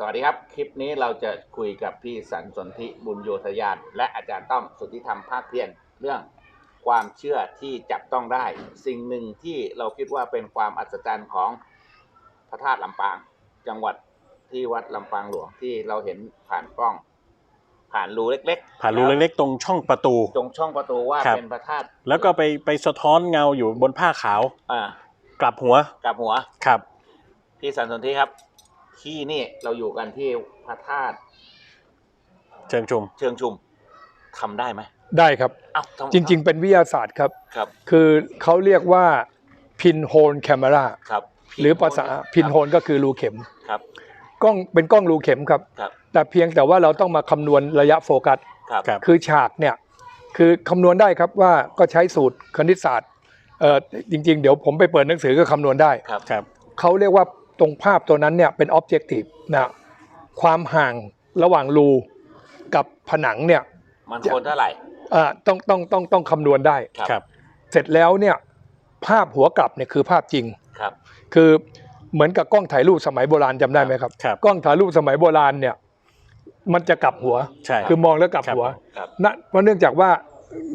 สวัสดีครับ คลิปนี้เราจะคุยกับพี่สันสนธิบุญโยธยาน และอาจารย์ต้อมสุทธิธรรมภาคเพียรเรื่องความเชื่อที่จับต้องได้ สิ่งหนึ่งที่เราคิดว่าเป็นความอัศจรรย์ของพระธาตุลำปาง จังหวัดที่วัดลำปางหลวงที่เราเห็นผ่านกล้อง ผ่านรูเล็กๆ ผ่านรูเล็กๆ ตรงช่องประตู ตรงช่องประตูว่าครับเป็นพระธาตุแล้วก็ไปไปสะท้อนเงาอยู่บนผ้าขาว อ่ากลับหัวกับหัวครับ พี่สันสนธิครับ ที่นี่เราอยู่กันที่พระธาตุเชิงชุม เชิงชุมทำได้ไหมได้ครับ อ้าวทำจริง ๆ เป็นวิทยาศาสตร์ครับ ครับ คือเขาเรียกว่าพินโฮลแคม e ราครับหรือภาษาพินโฮลก็คือรูเข็มครับ กล้องเป็นกล้องรูเข็มครับ ครับแต่เพียงแต่ว่าเราต้องมาคำนวณระยะโฟกัส ครับ ครับ คือฉากเนี่ยคือคำนวณได้ครับว่าก็ใช้สูตรคณิตศาสตร์เอ่อจริง ๆ เดี๋ยวผมไปเปิดหนังสือก็คำนวณได้ ครับ ครับ เขาเรียกว่า ตรงภาพตัวนั้นเนี่ยเป็น objective นะความห่างระหว่างรูกับผนังเนี่ยมันคนเท่าไหร่อ่าต้องต้องต้องต้องคำนวณได้ครับครับ เสร็จแล้วเนี่ยภาพหัวกลับเนี่ยคือภาพจริงครับ คือเหมือนกับกล้องถ่ายรูปสมัยโบราณจำได้ไหมครับครับ กล้องถ่ายรูปสมัยโบราณเนี่ย มันจะกลับหัวใช่คือมองแล้วกลับครับหัวครับนะเพราะเนื่องจากว่า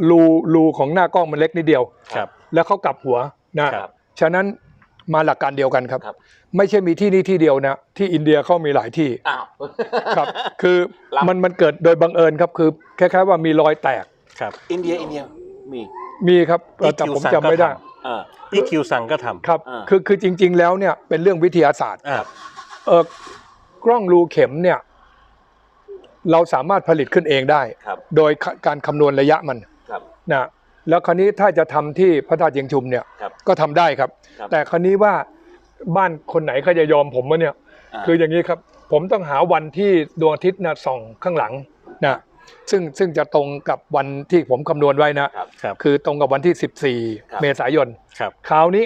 รูรูของหน้ากล้องมันเล็กนิดเดียวครับแล้วเขากลับหัวนะครับฉะนั้น มาหลักการเดียวกันครับ ครับ ไม่ใช่มีที่นี่ที่เดียวนะที่อินเดียเขามีหลายที่อ้าว ครับ คือรับ มันมันเกิดโดยบังเอิญครับคือคล้ายๆว่ามีรอยแตกครับ อินเดียอินเดียมีมีครับเอ่อ EQ แต่ผมสั่งจำไม่ได้ก็ทเออ อีคิวสั่งก็ทำครับ อ่า คือคือจริง ๆ แล้วเนี่ยเป็นเรื่องวิทยาศาสตร์ อ่าเออกล้องรูเข็มเนี่ย เราสามารถผลิตขึ้นเองได้ ครับ โดยการคำนวณระยะมันครับ นะ แล้วคราวนี้ถ้าจะทำที่พระธาตุเชียงชุมเนี่ยครับก็ทำได้ครับครับ แต่คราวนี้ว่าบ้านคนไหนเขาจะยอมผมวะเนี่ยาคืออย่างนี้ครับ ผมต้องหาวันที่ดวงอาทิตย์นะส่องข้างหลังนะซึ่งซึ่งจะตรงกับวันที่ผมคำนวณไว้นะครับครับคือตรงกับวันที่ครับ14 เมษายนครับคราวนี้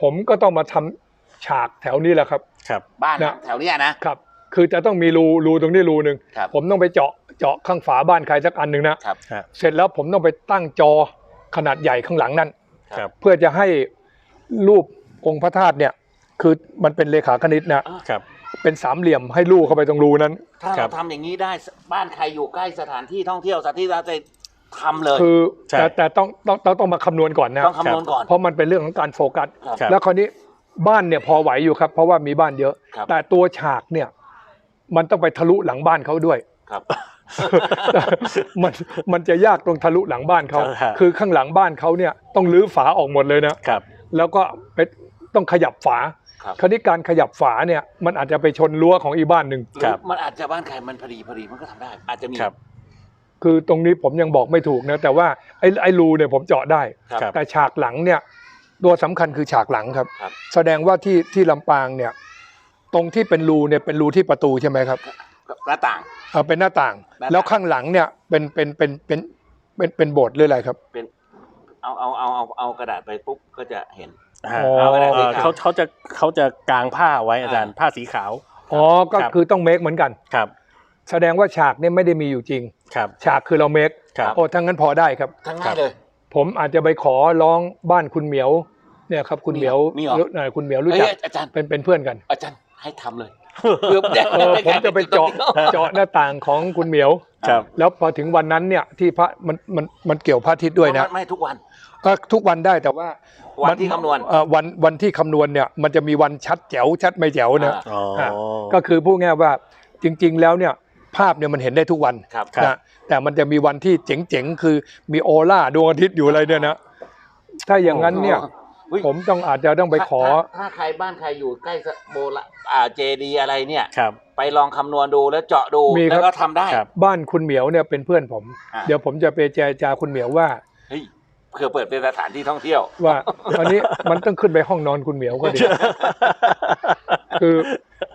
ผมก็ต้องมาทำฉากแถวนี้แหละครับ ครับ บ้านนะแถวเนี้ยนะครับ คือจะต้องมีรูรูตรงนี้รูหนึ่งครับผมต้องไปเจาะเจาะข้างฝาบ้านใครสักอันหนึ่งนะครับ ครับ เสร็จแล้วผมต้องไปตั้งจอขนาดใหญ่ข้างหลังนั่นครับ เพื่อจะให้รูปองค์พระธาตุเนี่ย คือมันเป็นเลขาคณิตนะครับ เป็นสามเหลี่ยมให้ลูกเข้าไปตรงรูนั้น ถ้าครัเราบ ทำอย่างนี้ได้บ้านใครอยู่ใกล้สถานที่ท่องเที่ยวสถานที่เราจะทำเลย คือใช่ แต่แต่ต้องต้องต้องต้องมาคำนวณก่อนนะต้องคำนวณก่อน เพราะมันเป็นเรื่องของการโฟกัส ครับครับแล้วคราวนี้บ้านเนี่ยพอไหวอยู่ครับ เพราะว่ามีบ้านเยอะ ครับ แต่ตัวฉากเนี่ย มันต้องไปทะลุหลังบ้านเขาด้วยครับ มันมันจะยากตรงทะลุหลังบ้านเขาครับคือข้างหลังบ้านเขาเนี่ยต้องรื้อฝาออกหมดเลยนะครับ แล้วก็ไปต้องขยับฝาครับคราวนี้การขยับฝาเนี่ยมันอาจจะไปชนรั้วของอีกบ้านหนึ่งหรือมันอาจจะบ้านใครมันพอดีพอดีมันก็ทำได้ อาจจะมีครับคือตรงนี้ผมยังบอกไม่ถูกนะแต่ว่าไอ้ไอ้รูเนี่ยผมเจาะได้ครับครับแต่ฉากหลังเนี่ยตัวสำคัญคือฉากหลังครับครับ แสดงว่าที่ที่ลำปางเนี่ย ตรงที่เป็นรูเนี่ยเป็นรูที่ประตูใช่ไหมครับหน้าต่างเออเป็นหน้าต่างหน้าต่าง แล้วข้างหลังเนี่ยเป็นเป็นเป็นเป็นเป็นเป็นโบสถ์หรืออะไรครับเป็นเอาเอาเอาเอาเอากระดาษไปปุ๊บก็จะเห็นอ่าอ๋อเอาก็ได้สีเอ่อขาวเขาเขาจะเขาจะกางผ้าไว้อาจารย์อ่าผ้าสีขาว อ๋อก็ครับ คือต้องเมคเหมือนกัน ครับแสดงว่าฉากเนี่ยไม่ได้มีอยู่จริง ครับ ฉากคือเราเมคครับ โอ้ทั้งนั้นพอได้ครับ ทั้งง่ายเลย ผมอาจจะไปขอร้องบ้านคุณเหมียวเนี่ยครับคุณเหมียวมีเหรอรู้เอ่อคุณเหมียวรู้จักเอ้ยอาจารย์เป็นเป็นเพื่อนกัน อาจารย์ ให้ทำเลยเพื่อเออผมจะไปเจาะเจาะหน้าต่างของคุณเหมียวครับ แล้วพอถึงวันนั้นเนี่ยที่พระมันมันมันเกี่ยวพระอาทิตย์ด้วยนะไม่ทุกวันก็ทุกวันได้แต่ว่าวันที่คำนวณเอ่อวันวันที่คำนวณเนี่ยมันจะมีวันชัดแจ๋วชัดไม่แจ๋วนะอ่าอ๋ออ่าก็คือพูดง่ายๆว่าจริง ๆ แล้วเนี่ยภาพเนี่ยมันเห็นได้ทุกวันครับครับนะแต่มันจะมีวันที่เจ๋งๆ คือมีออร่าดวงอาทิตย์อยู่อะไรเนี่ยนะถ้าอย่างนั้นเนี่ย เฮ้ย ผมต้องอาจจะต้องไปขอถ้าถ้าใครบ้านใครอยู่ใกล้สโบราณอ่าเจดีอะไรเนี่ย ครับ ไปลองคำนวณดูแล้วเจาะดูมีครับ แล้วก็ทำได้ ครับ บ้านคุณเหมียวเนี่ยเป็นเพื่อนผม อ่าเดี๋ยวผมจะไปเจรจาคุณเหมียวว่า เฮ้ยเพื่อเปิดเป็นสถานที่ท่องเที่ยว ว่าอันนี้มันต้องขึ้นไปห้องนอนคุณเหมียวก็ดี คือ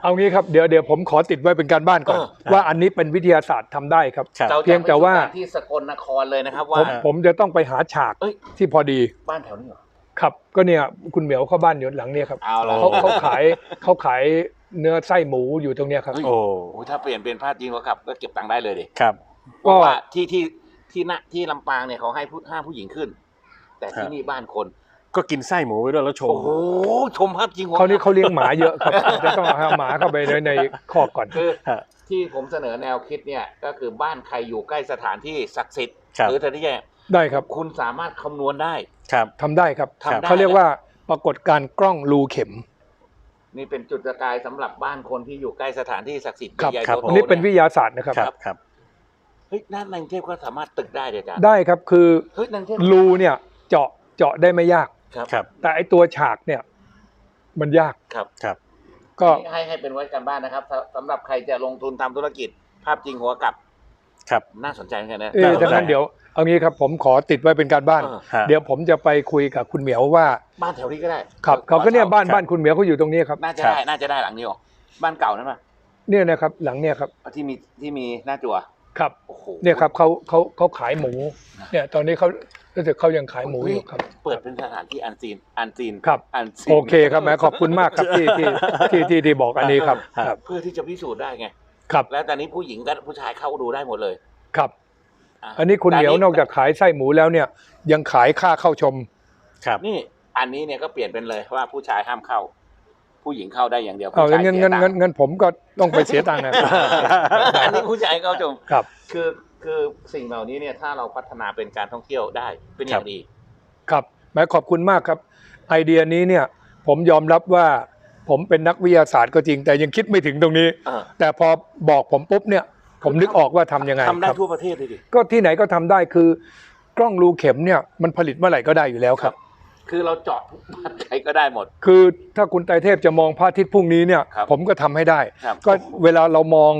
เอางี้ครับเดี๋ยวเดี๋ยวผมขอติดไว้เป็นการบ้านก่อน เออ ว่าอันนี้เป็นวิทยาศาสตร์ทำได้ครับ ครับเราเพียงแต่ว่าจะไปที่สกลนครเลยนะครับผว่า มผมจะต้องไปหาฉากเอ้ย ที่พอดีบ้านแถวนี้เหรอ ครับก็เนี่ยคุณเหมียวเข้าบ้านอยู่หลังเนี่ยครับเอาละ เขาเขาขายเขาขายเนื้อไส้หมูอยู่ตรงเนี้ยครับเฮ้ยโอ้โอ้ยถ้าเปลี่ยนเป็นผ้าจีนก็ขับก็เก็บตังค์ได้เลยดิครับ เพราะว่าที่ที่ที่ณที่ลำปางเนี่ยเขาให้ผู้ห้ามผู้หญิงขึ้น แต่ที่ครับนี่บ้านคน ก็กินไส้หมูไปด้วยแล้วชม โอ้โหชมภาพจริงหัวคราวนี้เขาเลี้ยงหมาเยอะครับจะต้องเอาหมาเข้าไปในในคอกก่อน คือฮะที่ผมเสนอแนวคิดเนี่ยก็คือบ้านใครอยู่ใกล้สถานที่ศักดิ์สิทธิ์ครับ หรือที่แย่ ได้ครับคุณสามารถคำนวณได้ ครับ ทำได้ครับทำได้ เขาเรียกว่าปรากฏการณ์กล้องรูเข็มนี่เป็นจุดประกายสำหรับบ้านคนที่อยู่ใกล้สถานที่ศักดิ์สิทธิ์ครับใหญ่ๆครับ โตๆอันนี้เป็นวิยทยาศาสตร์นะครับ ครับครับ เฮ้ยนั่นในกรุงเทพก็สามารถตึกได้เดี๋ยวอาจารย์ได้ครับคือเฮ้ยในกรุงเทพรูเนี่ยเจาะเจาะได้ไม่ยาก ครับครับ แต่ไอตัวฉากเนี่ย มันยากครับครับก็ให้ให้เป็นไว้กันบ้านนะครับสำสำหรับใครจะลงทุนทำธุรกิจ ภาพจริงหัวกลับ ครับน่าสนใจเหมือนกันนะเออดังนั้นเดี๋ยวเอางี้ครับผมขอติดไว้เป็นการบ้านเออฮะเดี๋ยวผมจะไปคุยกับคุณเหมียวว่า บ้านแถวนี้ก็ได้ครับเขาก็เนี่ยบ้านครับบ้านคุณเหมียวเขาอยู่ตรงนี้ครับน่าจะครับได้น่าจะได้หลังนี้หรอบ้านเก่านั่นป่ะเนี่ยนะครับหลังเนี่ยครับที่มีที่มีหน้าจั่วครับโอ้โหเนี่ยครับเขาเขาเขาขายหมูเนี่ยตอนนี้เขารู้สึกเขายังขายหมูอยู่ครับ เปิดเป็นสถานที่อันซีนอันซีนครับอันซีนโอเคครับแหม่ขอบคุณมากครับที่ที่ที่ที่ที่บอกอันนี้ครับครับ เพื่อที่จะพิสูจน์ได้ไง ครับแล้วตอนนี้ผู้หญิงกับผู้ชายเข้าดูได้หมดเลยครับะอันนี้คุณเหมียวนอกจากขายไส้หมูแล้วเนี่ย ยังขายค่าเข้าชม ครับ นี่อันนี้เนี่ยก็เปลี่ยนเป็นเลยว่าผู้ชายห้ามเข้า ผู้หญิงเข้าได้อย่างเดียวเอาผู้ชายเงินสีเงิยนตังเงินค์เงินผมก็ต้องไปเสียตังค์นะครับอันนี้ผู้ชายเข้าชม ครับ คือคือสิ่งเหล่านี้เนี่ยถ้าเราพัฒนาเป็นการท่องเที่ยวได้เป็นอย่างดี ครับแหม่ขอบคุณมากครับ ไอเดียนี้เนี่ย ผมยอมรับว่า ผมเป็นนักวิทยาศาสตร์ก็จริง แต่ยังคิดไม่ถึงตรงนี้เออแต่พอบอกผมปุ๊บเนี่ย ผมนึกออกว่าทำยังไงทำได้ครับ ทั่วประเทศเลยดิ ก็ที่ไหนก็ทำได้คือกล้องรูเข็มเนี่ยมันผลิตเมื่อไหร่ก็ได้อยู่แล้วครับ คือเราเจาะทุกบ้านใครก็ได้หมด คือถ้าคุณไตรเทพจะมองพระอาทิตย์พรุ่งนี้เนี่ยครับ ผมก็ทำให้ได้ ครับ ก็เวลาเรามอง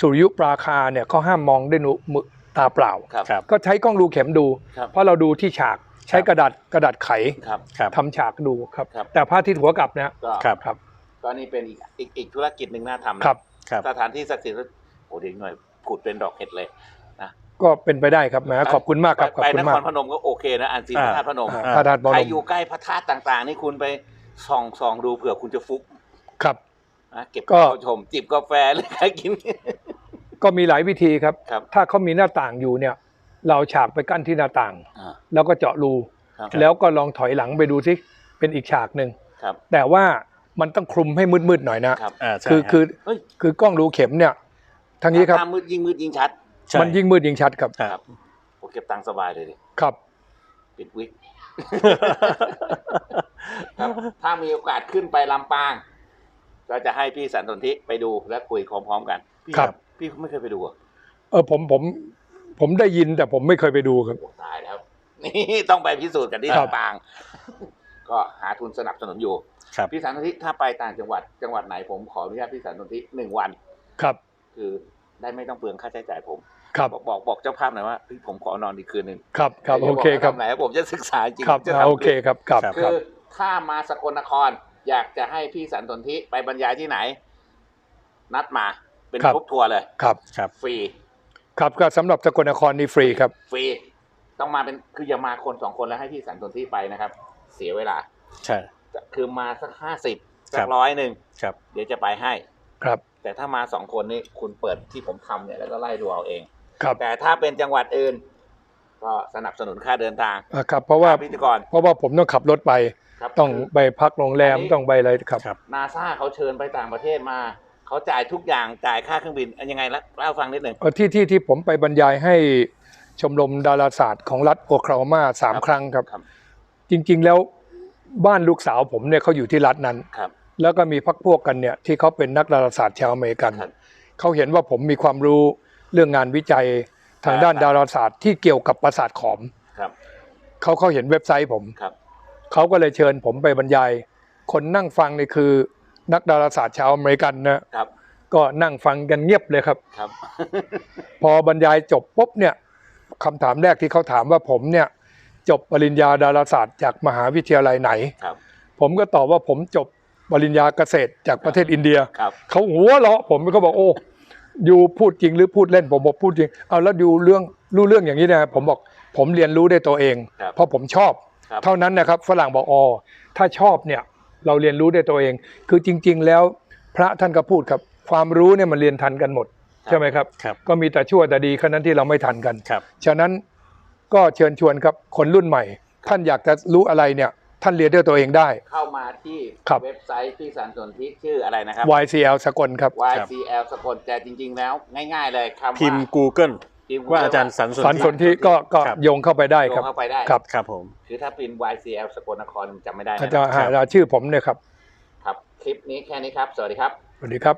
สุริยุปราคาเนี่ยเขาห้ามมองด้วยนุมือตาเปล่า ครับครับก็ใช้กล้องรูเข็มดู ครับ เพราะเราดูที่ฉาก ใช้ครับกระดาษกระดาษไขครับทำฉากดูครับ ครับ แต่พระอาทิตย์หัวกลับนะก็ครับ ครับ ก็นี่เป็นอีกอีกอีกธุรกิจหนึ่งน่าทำนะครับ ครับ สถานที่ศักดิ์สิทธิ์โอ้เด็กหน่อยผุดเป็นดอกเห็ดเลย ก็เป็นไปได้ครับแหมขอบคุณมากครับขอบไปคุนณคมากรพนมก็โอเคนะอันซีนพอ่าระธาตุพนมอ่าพระธาตุพใครนมอยู่ใกล้พระธาตุต่างๆ นี่คุณไปส่องส่องดูเผื่อคุณจะฟุกครับ นะเก็บก็ เข้าชมจิบกาแฟหรือใครกิน ก็มีหลายวิธีครับ ครับ ถ้าเขามีหน้าต่างอยู่เนี่ย เราเอาฉากไปกั้นที่หน้าต่างอ่าแล้วก็เจาะรูครับแล้วก็ลองถอยหลังไปดูซิเป็นอีกฉากหนึ่งครับแต่ว่ามันต้องคลุมให้มืดๆหน่อยนะครับอ่าใช่คือฮะคือเฮ้ยคือกล้องรูเข็มเนี่ยทางนี้ครับถ้ามืดยิ่งมืดยิ่งชัดใช่มันยิ่งมืดยิ่งชัดครับครับผมเก็บตังค์สบายเลยดิครับปิดวิกครับถ้ามีโอกาสขึ้นไปลำปาง ก็จะให้พี่สันสนธิไปดูและคุยพร้อมๆกัน พี่ครับ พี่ไม่เคยไปดูเหรอเออผมผม ผมได้ยินแต่ผมไม่เคยไปดูครับโอ้ตายแล้ว นี่ต้องไปพิสูจน์กันที่ครับ ลำปาง ก็หาทุนสนับสนุนอยู่ ครับ พี่สันสนธิถ้าไปต่างจังหวัดจังหวัดไหนผมขออนุญาตพี่สันสนธิหนึ่งวัน ครับคือได้ไม่ต้องเปลืองค่าใช้จ่ายผม ครับบอกบอกบอกเจ้าภาพหน่อยว่าเฮ้ยผมขอนอนอีกคืนหนึ่งครับครับดี๋ยวโอเคครับอกว่าทำไหนผมจะศึกษาจริงครับจะอ่าทำโอเคครับครับครับคืครับอถ้ามาสกลนคร อยากจะให้พี่สันสนธิไปบรรยายที่ไหน นัดมาเป็นครับ กรุ๊ปทัวร์เลย ครับ ครับ ฟรี ครับก็สำหรับสกลนครนี่ฟรีครับ ฟรีต้องมาเป็นคืออย่ามาคนสองคนแล้วให้พี่สันสนธิไปนะครับ เสียเวลา ใช่ คือมาสักห้าสิบครัสักบ ร้อยหนึ่งครับเดี๋ยวจะไปให้ ครับแต่ถ้ามาสองคนนี่คุณเปิดที่ผมทำเนี่ยแล้วก็ไล่ดูเอาเอง ครับแต่ถ้าเป็นจังหวัดอื่น ก็สนับสนุนค่าเดินทางอ่าครับ เพราะว่าค่พิธีกรเพราะว่าผมต้องขับรถไป ครับต้องคือไปพักโรงแรมอันนี้ ต้องไปอะไรครับ ครับ นาซาเขาเชิญไปต่างประเทศมา เขาจ่ายทุกอย่างจ่ายค่าเครื่องบินอันยังไงละเล่าฟังนิดหนึ่ง เอ่อที่ที่ที่ผมไปบรรยายให้ชมรมดาราศาสตร์ของรัฐโอคลาโฮมาสามครับ ครั้งครับ ครับจริง ๆ แล้วบ้านลูกสาวผมเนี่ยเขาอยู่ที่รัฐนั้น ครับ แล้วก็มีพักพวกกันเนี่ยที่เขาเป็นนักดาราศาสตร์ชาวอเมริกัน ครับเขาเห็นว่าผมมีความรู้เรื่องงานวิจัยทางด้านครัดาบราศาสตร์ที่เกี่ยวกับประสาทขอมครับ เขาเขาเห็นเว็บไซต์ผม ครับ เขาก็เลยเชิญผมไปบรรยาย คนนั่งฟังนี่คือ นักดาราศาสตร์ชาวอเมริกันนะครับ ก็นั่งฟังกันเงียบเลยครับ ครับ พอบรรยายจบปุ๊บเนี่ยคำถามแรกที่เขาถามว่าผมเนี่ย จบปริญญาดาราศาสตร์จากมหาวิทยาลัยไหน ครับ ผมก็ตอบว่าผมจบปริญญาเกษตรจากประเทศอินเดีย ครับ เขาหัวเราะผมเขาบอกโอ้ยูพูดจริงหรือพูดเล่นผมบอกพูดจริงเอาแล้วดูเรื่องรู้เรื่องอย่างนี้นะผมบอกผมเรียนรู้ได้ตัวเอง ครับเพราะผมชอบ ครับ เท่านั้นนะครับฝรั่งบอกอ๋อถ้าชอบเนี่ย เราเรียนรู้ได้ตัวเอง คือจริง ๆ แล้วพระท่านก็พูดครับ ความรู้เนี่ยมันเรียนทันกันหมดใช่ไหมครับครับก็มีแต่ชั่วแต่ดีแค่นั้นที่เราไม่ทันกันครับฉะนั้นก็เชิญชวนครับคนรุ่นใหม่ ท่านอยากจะรู้อะไรเนี่ยท่านเรียนด้วยตัวเองได้ เข้ามาที่ครับเว็บไซต์พี่สันสนทิชื่ออะไรนะครับ YCL สกลครับ YCL สะกดแต่จริง ๆ แล้ว ง่าย ๆ เลยคำว่าพิมพ์ Google พิมพ์ ว่าอาจารย์สันสนสันธิสนที่ก็ก็ครับโยงเข้าไปได้โยครับงเข้าไปได้ครับครับผมคือถ้าพิมพ์ YCL สกลนครจำไม่ได้อานะจารย์หาชื่อผมเนี่ยครับ ครับ คลิปนี้แค่นี้ครับ สวัสดีครับ สวัสดีครับ